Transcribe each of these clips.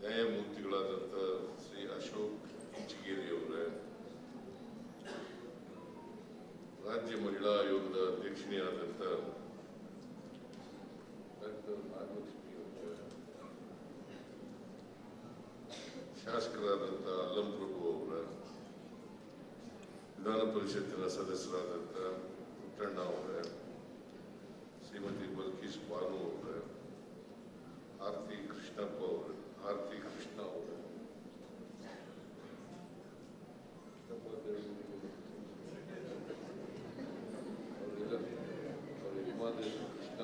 ನ್ಯಾಯಮೂರ್ತಿಗಳಾದಂಥ ಶ್ರೀ ಅಶೋಕ್ ಇಂಚಿಗೇರಿ ಅವರ ರಾಜ್ಯ ಮಹಿಳಾ ಆಯೋಗದ ಅಧ್ಯಕ್ಷಿಣಿಯಾದಂಥ ಶಾಸಕರಾದಂಥ ಅಲ್ಲಂ ಪ್ರಭು ಅವರ, ವಿಧಾನ ಪರಿಷತ್ತಿನ ಸದಸ್ಯರಾದಂಥ ಪುಟ್ಟಣ್ಣ ಅವರೇ, ಶ್ರೀಮತಿ ಬಲ್ಕೀಶ್ ಬಾನು ಅವರೇ ಆರ್ತಿ ಕೃಷ್ಣಪ್ಪ ಅವರು. ಆರತಿ ಕೃಷ್ಣ ಅವರು. ಅವರೆಲ್ಲ ಅವರ ಹಿಮಾದೇಶ ಕೃಷ್ಣ.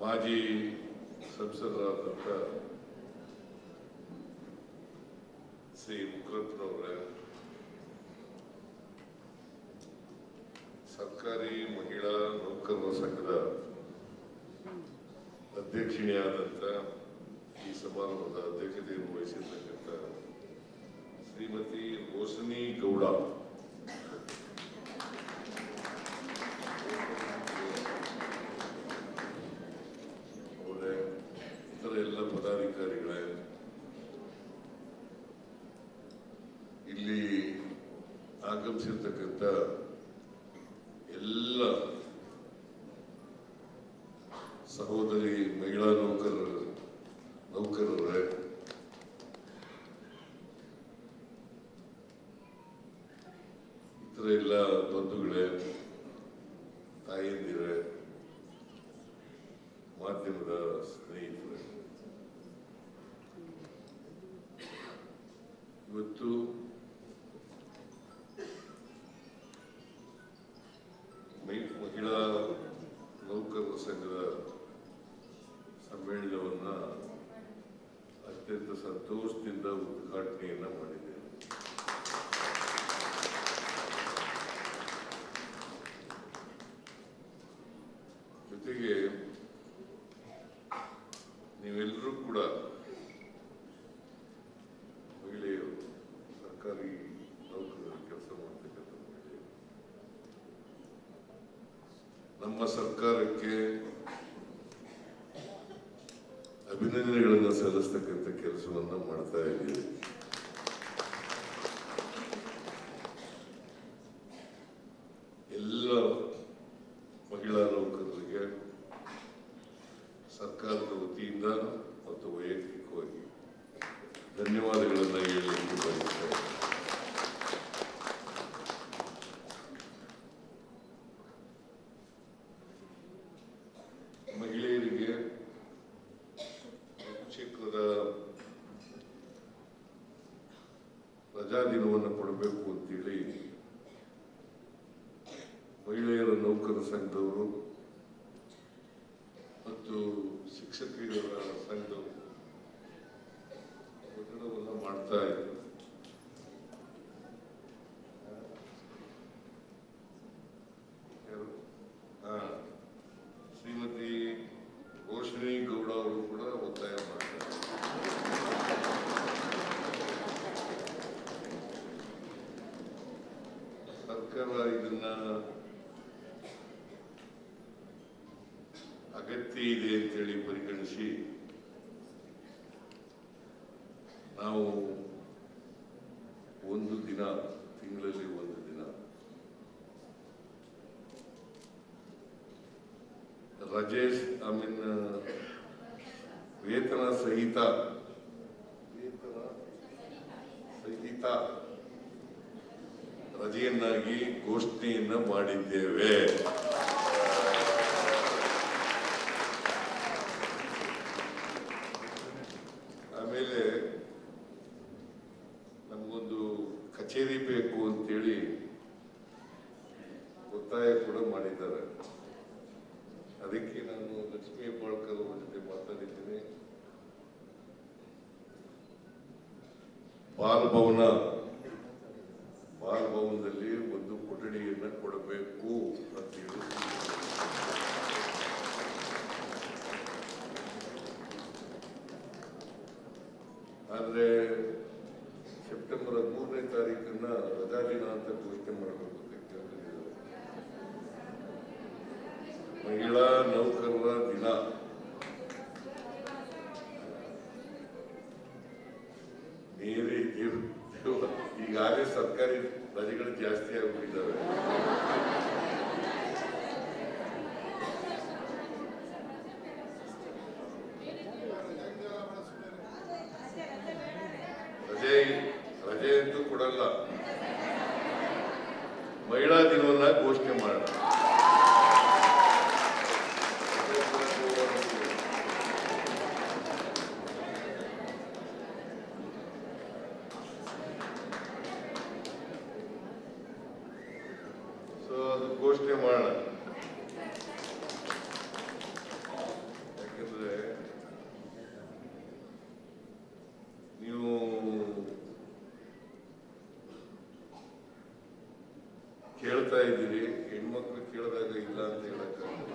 ಮಾಜಿ ಸಂಸದರಾದಂಥ ಶ್ರೀ ಮುಖರತ್ನವರೇ ಸರ್ಕಾರಿ ಮಹಿಳಾ ನೌಕರರ ಸಂಘದ ಅಧ್ಯಕ್ಷಿಣಿಯಾದಂಥ ಈ ಸಮಾರಂಭದ ಅಧ್ಯಕ್ಷತೆಯನ್ನು ವಹಿಸಿರ್ತಕ್ಕಂಥ ಶ್ರೀಮತಿ ರೋಶನಿ ಗೌಡ ಅವರೇ ಇತರ ಎಲ್ಲ ಪದಾಧಿಕಾರಿಗಳೇ ಇಲ್ಲಿ ಆಗಮಿಸಿರ್ತಕ್ಕಂಥ ಎಲ್ಲ ಸಹೋದರಿ ಮಹಿಳಾ ನೌಕರರ ನೌಕರರೇ ಇತರ ಎಲ್ಲ ಬಂಧುಗಳೇ ತಾಯಂದಿರೇ ಮಾಧ್ಯಮದ ಸ್ನೇಹಿತರೆ ಇವತ್ತು ಸರ್ಕಾರಿ ನೌಕರರು ಕೆಲಸ ನಮ್ಮ ಸರ್ಕಾರಕ್ಕೆ ಅಭಿನಂದನೆಗಳನ್ನು ಸಲ್ಲಿಸ್ತಕ್ಕಂಥ ಕೆಲಸವನ್ನು ಮಾಡ್ತಾ ಇದ್ದೀವಿ był ಅಗತ್ಯ ಇದೆ ಅಂತೇಳಿ ಪರಿಗಣಿಸಿ, ನಾವು ಒಂದು ದಿನ, ತಿಂಗಳಲ್ಲಿ ಒಂದು ದಿನ ರಜೆ ಐ ಮೀನ್, ವೇತನ ಸಹಿತ ವೇತನ ಸಹಿತ ರಜೆಯನ್ನಾಗಿ ಘೋಷಣೆಯನ್ನ ಮಾಡಿದ್ದೇವೆ ಆಮೇಲೆ ನಮಗೊಂದು ಕಚೇರಿ ಬೇಕು ಅಂತೇಳಿ ಒತ್ತಾಯ ಕೂಡ ಮಾಡಿದ್ದಾರೆ ಅದಕ್ಕೆ ನಾನು ಲಕ್ಷ್ಮೀ ಹೆಬ್ಬಾಳ್ಕರ್ ಅವ್ರ ಜೊತೆ ಮಾತಾಡಿದ್ದೀನಿ ಬಾಲ್ ಭವನ ಬಾಲ್ ಭವನದಲ್ಲಿ ಒಂದು ಕೊಠಡಿಯನ್ನ ಕೊಡಬೇಕು ಅಂತೇಳಿ ಆದ್ರೆ ಸೆಪ್ಟೆಂಬರ್ ಹದಿಮೂರನೇ ತಾರೀಕನ್ನು ರಜಾ ದಿನ ಅಂತ ಘೋಷಣೆ ಮಾಡಬೇಕು ಅಂತೂ ಕೊಡಲ್ಲ. ಮಹಿಳಾ ದಿನವನ್ನ ಘೋಷಣೆ ಮಾಡೋಣ.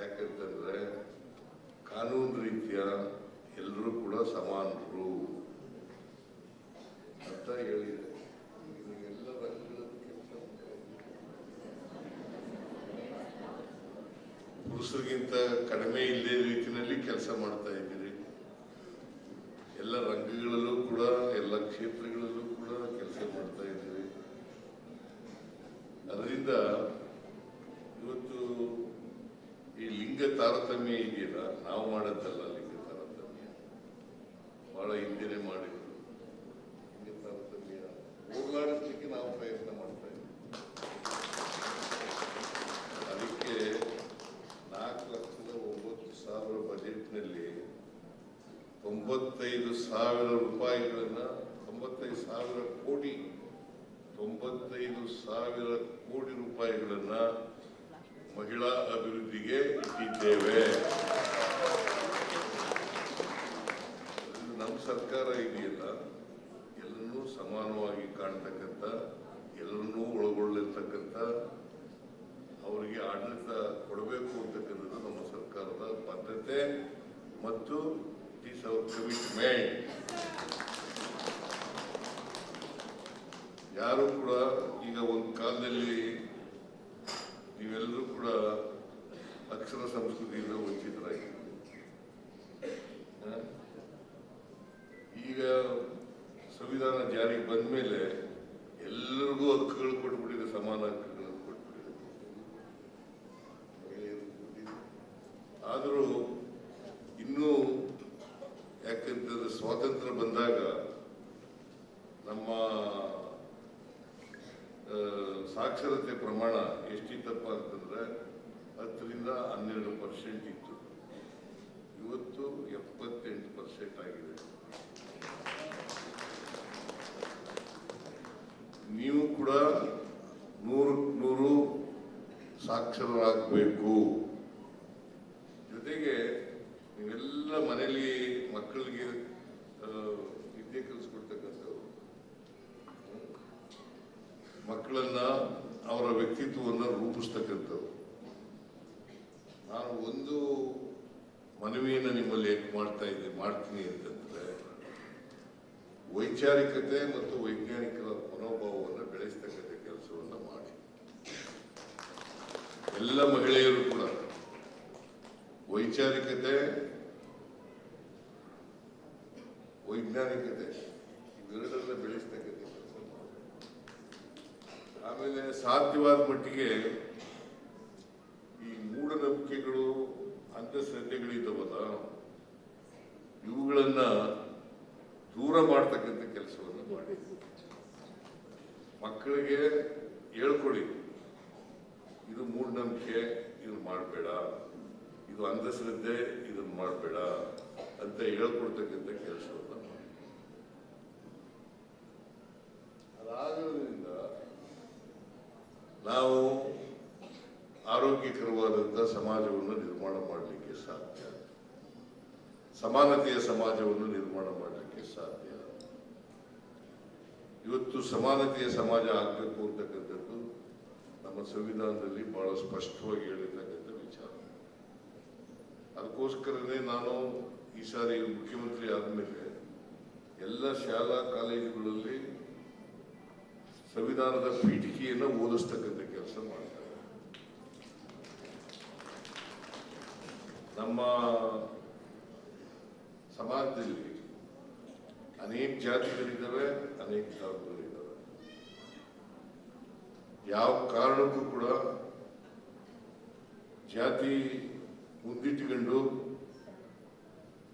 ಯಾಕಂತಂದ್ರೆ ಕಾನೂನು ರೀತಿಯ ಎಲ್ಲರೂ ಕೂಡ ಸಮಾನರು ಅಂತ ಹೇಳಿದೆ. ಪುರುಷರಿಗಿಂತ ಕಡಿಮೆ ಇಲ್ಲದೆ ರೀತಿಯಲ್ಲಿ ಕೆಲಸ ಮಾಡ್ತಾ ಇದ್ದೀರಿ. ಎಲ್ಲ ರಂಗಗಳಲ್ಲೂ ಕೂಡ, ಎಲ್ಲ ಕ್ಷೇತ್ರಗಳಲ್ಲೂ ಕೂಡ ಕೆಲಸ ಮಾಡ್ತಾ ಇದ್ದೀರಿ. ಅದರಿಂದ ಇವತ್ತು ಈ ಲಿಂಗ ತಾರತಮ್ಯ ಇದೆಯಲ್ಲ, ನಾವು ಮಾಡೋದಲ್ಲ ಲಿಂಗ ತಾರತಮ್ಯ. ಬಹಳ ಹಿಂದೆನೆ ಮಾಡಿದ್ರು ಲಿಂಗ ತಾರತಮ್ಯ ಹೋಗ್ಲಾಡಿಸ್ಲಿಕ್ಕೆ ನಾವು ಪ್ರಯತ್ನ ಮಾಡ್ತಾ ಇದ್ದೀವಿ. ಅದಕ್ಕೆ ನಾಲ್ಕು ಲಕ್ಷದ ಒಂಬತ್ತು ಸಾವಿರ ಬಜೆಟ್ನಲ್ಲಿ ತೊಂಬತ್ತೈದು ಸಾವಿರ ರೂಪಾಯಿಗಳನ್ನ, ತೊಂಬತ್ತೈದು ಸಾವಿರ ಕೋಟಿ, ತೊಂಬತ್ತೈದು ಸಾವಿರ ಕೋಟಿ ರೂಪಾಯಿಗಳನ್ನ ಮಹಿಳಾ ಅಭಿವೃದ್ಧಿಗೆ ಇಟ್ಟಿದ್ದೇವೆ ನಮ್ಮ ಸರ್ಕಾರ ಇದೆಯಲ್ಲ ಎಲ್ಲರನ್ನೂ ಸಮಾನವಾಗಿ ಕಾಣ್ತಕ್ಕಂಥ ಎಲ್ಲರನ್ನೂ ಒಳಗೊಳ್ಳಿರ್ತಕ್ಕಂಥ, ಅವರಿಗೆ ಆಡಳಿತ ಕೊಡಬೇಕು ಅಂತಕ್ಕಂಥದ್ದು ನಮ್ಮ ಸರ್ಕಾರದ ಬದ್ಧತೆ ಮತ್ತು ಇಸ್ ಅವರ್ ಕಮಿಟ್ಮೆಂಟ್ ಯಾರು ಕೂಡ ಈಗ ಒಂದು ಕಾಲದಲ್ಲಿ ನೀವೆಲ್ಲರೂ ಕೂಡ ಅಕ್ಷರ ಸಂಸ್ಕೃತಿಯಿಂದ ವಂಚಿತರಾಗಿ? ಈಗ ಸಂವಿಧಾನ ಜಾರಿಗೆ ಬಂದ ಮೇಲೆ ಎಲ್ಲರಿಗೂ ಹಕ್ಕುಗಳು ಕೊಟ್ಬಿಟ್ಟಿದೆ ಸಮಾನ ಹಕ್ಕುಗಳನ್ನು ಕೊಟ್ಬಿಟ್ಟಿದೆ. ಆದರೂ ಇನ್ನೂ ಯಾಕಂತಂದ್ರೆ ಸ್ವಾತಂತ್ರ್ಯ ಬಂದಾಗ ನಮ್ಮ ಸಾಕ್ಷರತೆ ಪ್ರಮಾಣ ಎಷ್ಟಿತ್ತಪ್ಪ ಅಂತಂದ್ರೆ ಹತ್ತರಿಂದ ಹನ್ನೆರಡು ಪರ್ಸೆಂಟ್ ಇತ್ತು. ಇವತ್ತು ಎಪ್ಪತ್ತೆಂಟು ಪರ್ಸೆಂಟ್ ಆಗಿದೆ. ನೀವು ಕೂಡ ನೂರು ನೂರು ಸಾಕ್ಷರರಾಗಬೇಕು. ಜೊತೆಗೆ ನೀವೆಲ್ಲ ಮನೆಯಲ್ಲಿ ಮಕ್ಕಳಿಗೆ ವಿದ್ಯೆ ಕಲಿಸ್ಕೊಡ್ತಕ್ಕಂಥವ್ರು ಮಕ್ಕಳನ್ನ ಅವರ ವ್ಯಕ್ತಿತ್ವವನ್ನು ರೂಪಿಸ್ತಕ್ಕಂಥದ್ದು ನಾನು ಒಂದು ಮನವಿಯನ್ನು ನಿಮ್ಮಲ್ಲಿ ಮಾಡ್ತಾ ಇದ್ದೆ, ಮಾಡ್ತೀನಿ ಅಂತಂದ್ರೆ, ವೈಚಾರಿಕತೆ ಮತ್ತು ವೈಜ್ಞಾನಿಕರ ಮನೋಭಾವವನ್ನು ಬೆಳೆಸ್ತಕ್ಕಂಥ ಕೆಲಸವನ್ನು ಮಾಡಿ. ಎಲ್ಲ ಮಹಿಳೆಯರು ಕೂಡ ವೈಚಾರಿಕತೆ, ವೈಜ್ಞಾನಿಕತೆ ಇವೆರಡನ್ನ ಬೆಳೆಸ್ತಕ್ಕಂಥ ಕೆಲಸ ಮಾಡಿ ಆಮೇಲೆ ಸಾಧ್ಯವಾದ ಮಟ್ಟಿಗೆ ಈ ಮೂಢನಂಬಿಕೆಗಳು, ಅಂಧಶ್ರದ್ಧೆಗಳಿದ್ದಾವಲ್ಲ, ಇವುಗಳನ್ನ ದೂರ ಮಾಡ್ತಕ್ಕಂಥ ಕೆಲಸವನ್ನು ಮಾಡಿ. ಮಕ್ಕಳಿಗೆ ಹೇಳ್ಕೊಡಿ, ಇದು ಮೂಢನಂಬಿಕೆ, ಇದು ಮಾಡಬೇಡ. ಇದು ಅಂಧಶ್ರದ್ಧೆ ಇದನ್ನು ಮಾಡಬೇಡ ಅಂತ ಹೇಳ್ಕೊಡ್ತಕ್ಕಂಥ ಕೆಲಸವನ್ನು ಮಾಡಿ ಅದಾಗೋದ್ರಿಂದ ನಾವು ಆರೋಗ್ಯಕರವಾದಂಥ ಸಮಾಜವನ್ನು ನಿರ್ಮಾಣ ಮಾಡಲಿಕ್ಕೆ ಸಾಧ್ಯ. ಸಮಾನತೆಯ ಸಮಾಜವನ್ನು ನಿರ್ಮಾಣ ಮಾಡಲಿಕ್ಕೆ ಸಾಧ್ಯ. ಇವತ್ತು ಸಮಾನತೆಯ ಸಮಾಜ ಆಗಬೇಕು ಅಂತಕ್ಕಂಥದ್ದು ನಮ್ಮ ಸಂವಿಧಾನದಲ್ಲಿ ಬಹಳ ಸ್ಪಷ್ಟವಾಗಿ ಹೇಳಿರ್ತಕ್ಕಂಥ ವಿಚಾರ. ಅದಕ್ಕೋಸ್ಕರನೇ ನಾನು ಈ ಸಾರಿ ಮುಖ್ಯಮಂತ್ರಿ ಆದಮೇಲೆ ಎಲ್ಲ ಶಾಲಾ ಕಾಲೇಜುಗಳಲ್ಲಿ ಸಂವಿಧಾನದ ಪೀಠಿಕೆಯನ್ನು ಓದಿಸ್ತಕ್ಕಂಥ ಕೆಲಸ ಮಾಡ್ತಾರೆ. ನಮ್ಮ ಸಮಾಜದಲ್ಲಿ ಅನೇಕ ಜಾತಿಗಳಿದ್ದಾವೆ ಅನೇಕ ಧರ್ಮಗಳಿದ್ದಾವೆ ಯಾವ ಕಾರಣಕ್ಕೂ ಕೂಡ ಜಾತಿ ಮುಂದಿಟ್ಟುಕೊಂಡು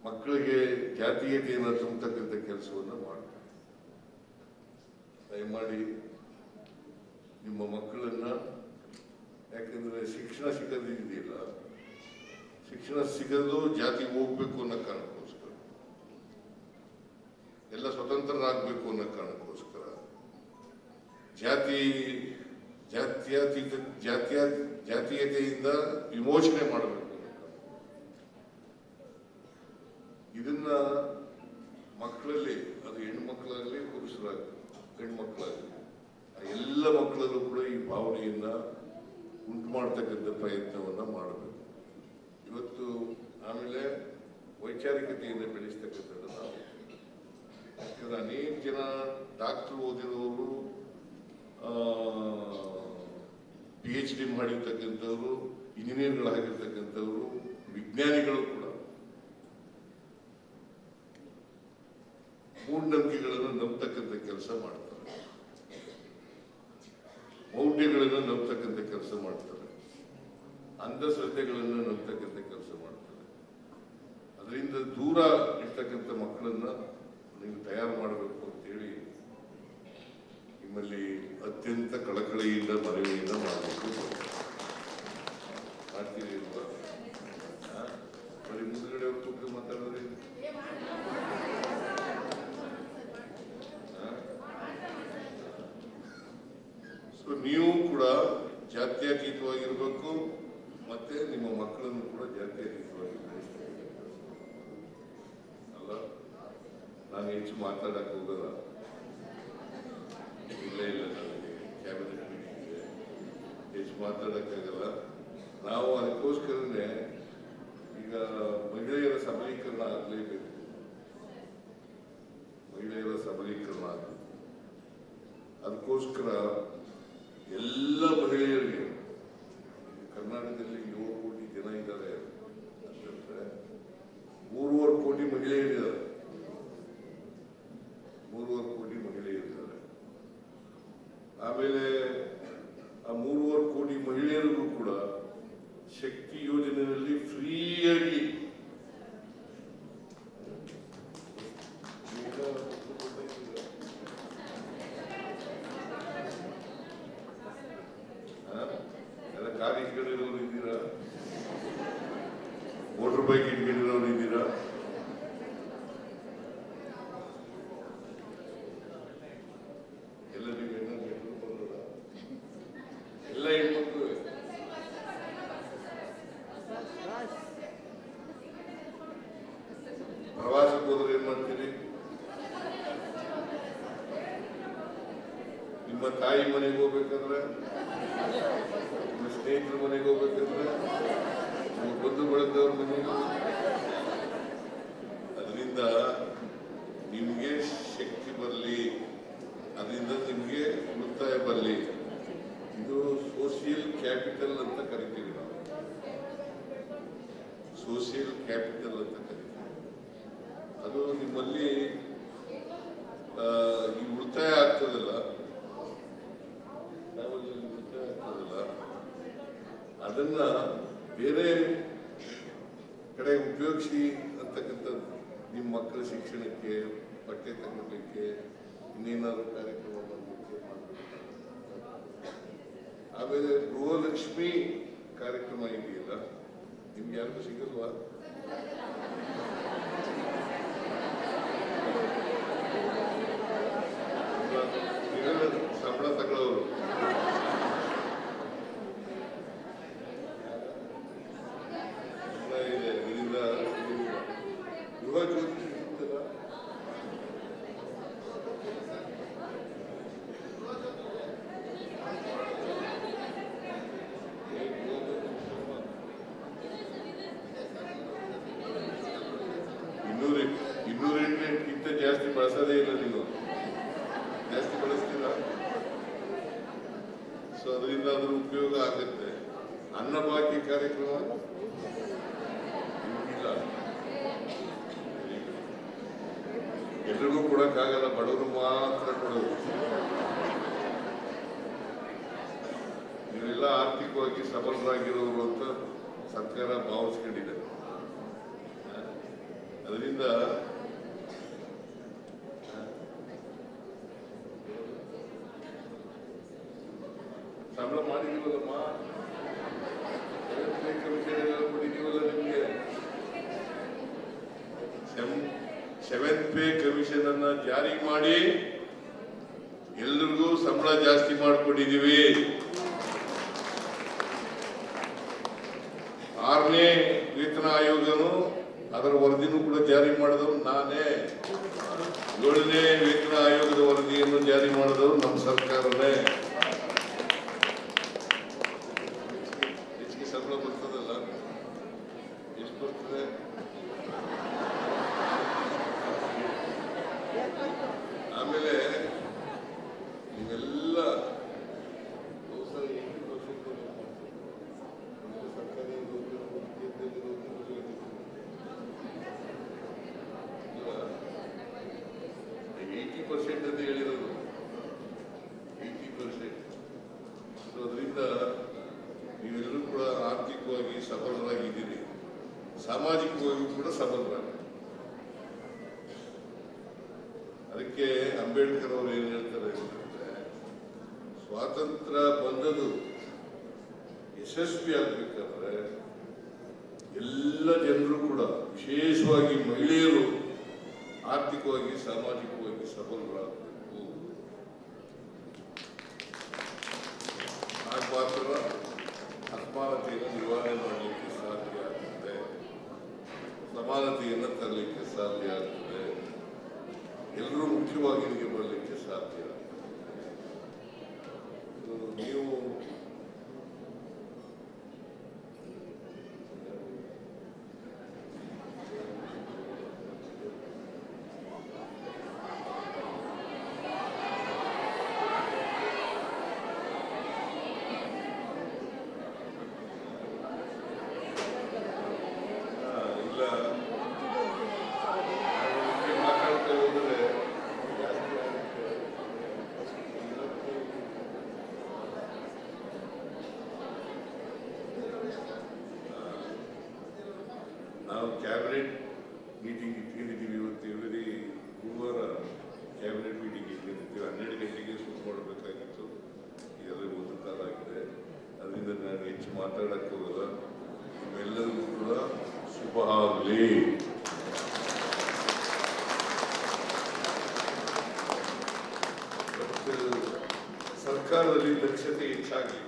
ಮಕ್ಕಳಿಗೆ ಜಾತೀಯತೆಯನ್ನು ತುಂಬತಕ್ಕಂಥ ಕೆಲಸವನ್ನು ಮಾಡ್ತಾರೆ. ದಯಮಾಡಿ ನಿಮ್ಮ ಮಕ್ಕಳನ್ನ ಯಾಕೆಂದರೆ ಶಿಕ್ಷಣ ಸಿಗದಿದೆಯಲ್ಲ ಶಿಕ್ಷಣ ಸಿಗಲು ಜಾತಿ ಹೋಗ್ಬೇಕು ಅನ್ನೋ ಕಾರಣಕ್ಕೋಸ್ಕರ. ಎಲ್ಲ ಸ್ವತಂತ್ರರಾಗಬೇಕು ಅನ್ನೋ ಕಾರಣಕ್ಕೋಸ್ಕರ. ಜಾತಿ, ಜಾತ್ಯತೀತ, ಜಾತ್ಯ, ಜಾತೀಯತೆಯಿಂದ ವಿಮೋಚನೆ ಮಾಡಬೇಕು. ಇದನ್ನ ಮಕ್ಕಳಲ್ಲಿ, ಅದು ಹೆಣ್ಣು ಮಕ್ಕಳಾಗಲಿ ಪುರುಷರಾಗಲಿ ಗಂಡು ಮಕ್ಕಳಾಗಲಿ ಎಲ್ಲ ಮಕ್ಕಳಲ್ಲೂ ಕೂಡ ಈ ಭಾವನೆಯನ್ನ ಉಂಟು ಮಾಡ್ತಕ್ಕಂಥ ಪ್ರಯತ್ನವನ್ನ ಮಾಡಬೇಕು. ಇವತ್ತು ಆಮೇಲೆ ವೈಚಾರಿಕತೆಯಿಂದ ಬೆಳೆಸ್ತಕ್ಕಂಥದ್ದು ನಾವು. ಯಾಕಂದ್ರೆ ಅನೇಕ ಜನ ಡಾಕ್ಟರ್ ಓದಿರೋರು ಪಿ ಎಚ್ ಡಿ ಮಾಡಿರ್ತಕ್ಕಂಥವ್ರು ಇಂಜಿನಿಯರ್ಗಳಾಗಿರ್ತಕ್ಕಂಥವ್ರು ವಿಜ್ಞಾನಿಗಳು ಕೂಡ ಮೂಢನಂಬಿಕೆಗಳನ್ನು ನಂಬತಕ್ಕಂಥ ಕೆಲಸ ಮಾಡ್ತಾರೆ ಮೌಢ್ಯಗಳನ್ನು ನಂಬತಕ್ಕಂಥ ಕೆಲಸ ಮಾಡ್ತಾರೆ. ಅಂಧಶ್ರದ್ಧೆಗಳನ್ನು ನಂಬತಕ್ಕಂಥ ಕೆಲಸ ಮಾಡ್ತಾರೆ. ಅದರಿಂದ ದೂರ ಇರ್ತಕ್ಕಂಥ ಮಕ್ಕಳನ್ನ ನೀವು ತಯಾರು ಮಾಡಬೇಕು ಅಂತೇಳಿ ನಿಮ್ಮಲ್ಲಿ ಅತ್ಯಂತ ಕಳಕಳಿಯಿಂದ ಮನವಿಯಿಂದ ಮಾಡಬೇಕು. ಮಾಡ್ತೀರಿ? ಬರೀ ಮುಂದ್ಗಡೆ ಅವ್ರು ಕೂತ್ಕೊಂಡು ಮಾತಾಡೋರಿ ಸೊ ನೀವು ಕೂಡ ಜಾತ್ಯತೀತವಾಗಿರ್ಬೇಕು ಮತ್ತೆ ನಿಮ್ಮ ಮಕ್ಕಳನ್ನು ಕೂಡ ಜಾತ್ಯತೀತವಾಗಿ. ಅಲ್ಲ? ನಾನು ಹೆಚ್ಚು ಮಾತಾಡಕ್ ಹೋಗಲ್ಲ. ಇಲ್ಲ ಇಲ್ಲ ನನಗೆ. ಕ್ಯಾಬಿನೆಟ್ ಮೀಟಿಂಗ್ ಇದೆ. ಹೆಚ್ಚು ಮಾತಾಡಕ್ಕಾಗಲ್ಲ ನಾವು ಅದಕ್ಕೋಸ್ಕರನೇ ಈಗ ಮಹಿಳೆಯರ ಸಬಲೀಕರಣ ಆಗಲೇಬೇಕು. ಮಹಿಳೆಯರ ಸಬಲೀಕರಣ ಅದಕ್ಕೋಸ್ಕರ ಎಲ್ಲ ಮಹಿಳೆಯರಿಗೆ ಕರ್ನಾಟಕದಲ್ಲಿ ಏಳು ಕೋಟಿ ಜನ ಇದ್ದಾರೆ ಅಂತಂದ್ರೆ ಮೂರುವರೆ ಕೋಟಿ ಮಹಿಳೆಯರಿದ್ದಾರೆ ಮೂರುವರೆ ಕೋಟಿ ಮಹಿಳೆಯರಿದ್ದಾರೆ ಆಮೇಲೆ ಆ ಮೂರುವರೆ ಕೋಟಿ ಮಹಿಳೆಯರಿಗೂ ಕೂಡ ಶಕ್ತಿ ಯೋಜನೆಯಲ್ಲಿ ಫ್ರೀಯಾಗಿ ಹಾ? ಎಲ್ಲ ಕಾರ್ ಇಟ್ಕೊಂಡಿರೋರು ಇದ್ದೀರಾ ಮೋಟರ್ ಬೈಕ್ ಇಟ್ಕೊಂಡಿರೋರು ಇದ್ದೀರಾ ಎಲ್ಲ ನೀವು ಹೆಣ್ಣು ಹೆಣ್ಣು ಬರೋದಾ? ಎಲ್ಲ ಹೆಣ್ಮಕ್ಳು ಪ್ರವಾಸಕ್ಕೆ ಹೋದ್ರೆ ಏನ್ ಮಾಡ್ತೀರಿ ನಿಮ್ಮ ತಾಯಿ ಮನೆಗೆ ಹೋಗ್ಬೇಕಂದ್ರೆ, ನಿಮ್ಮ ಸ್ನೇಹಿತರ ಮನೆಗೆ ಹೋಗ್ಬೇಕಂದ್ರೆ, ನಿಮ್ಮ ಬಂಧು ಬಳಗದವ್ರ ಮನೆಗೆ ಅದರಿಂದ ನಿಮಗೆ ಶಕ್ತಿ ಬರಲಿ, ಅದರಿಂದ ನಿಮಗೆ ಉಳಿತಾಯ ಬರಲಿ. ಇದು ಸೋಷಿಯಲ್ ಕ್ಯಾಪಿಟಲ್ ಅಂತ ಕರಿತೀವಿ ನಾವು. ಸೋಷಿಯಲ್ ಕ್ಯಾಪಿಟಲ್ ಅಂತ ಕರಿತೀವಿ. ಅದು ನಿಮ್ಮಲ್ಲಿ ಈ ಉಳಿತಾಯ ಆಗ್ತದಲ್ಲ ನಾವಲ್ಲಿ ಉಳಿತಾಯ ಆಗ್ತದಲ್ಲ ಅದನ್ನ ಬೇರೆ ಕಡೆ ಉಪಯೋಗಿಸಿ ಅಂತಕ್ಕಂಥದ್ದು ನಿಮ್ಮ ಮಕ್ಕಳ ಶಿಕ್ಷಣಕ್ಕೆ, ಬಟ್ಟೆ ತಗೊಳ್ಳಿಕ್ಕೆ ಇನ್ನೇನಾದ್ರು ಕಾರ್ಯಕ್ರಮ ಮಾಡಲಿಕ್ಕೆ ಆಮೇಲೆ ಗೃಹಲಕ್ಷ್ಮಿ ಕಾರ್ಯಕ್ರಮ ಇದೆಯಲ್ಲ, ನಿಮ್ಗೆ ಯಾರಿಗೂ ಸಿಗಲ್ವಾ ನೀವೆಲ್ಲ ಸಂಬಳ ತಗೊಳ್ಳೋರು ಸಂಬಳ ಇದೆ ಇದರಿಂದ ಗೃಹ ಜ್ಯೋತಿ ಸಿಗುತ್ತಲ್ಲ ಇನ್ನೂರ ಇನ್ನೂರ ಎಂಟಕ್ಕಿಂತ ಜಾಸ್ತಿ ಬಳಸೋದೇ ಇಲ್ಲ ನೀವು ಜಾಸ್ತಿ ಬಳಸ್ತೀರಾ ಸೊ ಅದರಿಂದ ಅದ್ರ ಉಪಯೋಗ ಆಗುತ್ತೆ ಅನ್ನಭಾಗ್ಯ ಕಾರ್ಯಕ್ರಮ? ಇಲ್ಲ. ಎಲ್ರಿಗೂ ಕೊಡಕ್ಕಾಗಲ್ಲ, ಬಡವರು ಮಾತ್ರ ಕೊಡೋದು. ನೀವೆಲ್ಲ ಆರ್ಥಿಕವಾಗಿ ಸಬಲರಾಗಿರೋರು ಅಂತ ಸರ್ಕಾರ ಭಾವಿಸ್ಕೊಂಡಿದೆ. ಅದರಿಂದ ಸೆವೆಂತ್ ಪೇ ಕಮಿಷನ್ ಅನ್ನ ಜಾರಿ ಮಾಡಿ ಎಲ್ರಿಗೂ ಸಂಬಳ ಜಾಸ್ತಿ ಮಾಡಿಕೊಂಡಿದೀವಿ ಆರನೇ ವೇತನ ಆಯೋಗನು ಅದರ ವರದಿನೂ ಕೂಡ ಜಾರಿ ಮಾಡಿದವರು ನಾನೇ ಏಳನೇ ವೇತನ ಆಯೋಗದ ವರದಿಯನ್ನು ಜಾರಿ ಮಾಡಿದವರು ನಮ್ಮ ಸರ್ಕಾರನೇ. ಎಲ್ಲ ಜನರು ಕೂಡ ವಿಶೇಷವಾಗಿ ಮಹಿಳೆಯರು ಆರ್ಥಿಕವಾಗಿ ಸಾಮಾಜಿಕವಾಗಿ ಸಬಲರಾಗಬೇಕು. ಹೆಚ್ಚು ಮಾತಾಡಕ್ಕೆ ಹೋಗಲ್ಲ ನಿಮ್ಮೆಲ್ಲರಿಗೂ ಕೂಡ ಶುಭ ಆಗಲಿ. ಸರ್ಕಾರದಲ್ಲಿ ದಕ್ಷತೆ ಹೆಚ್ಚಾಗಲಿ.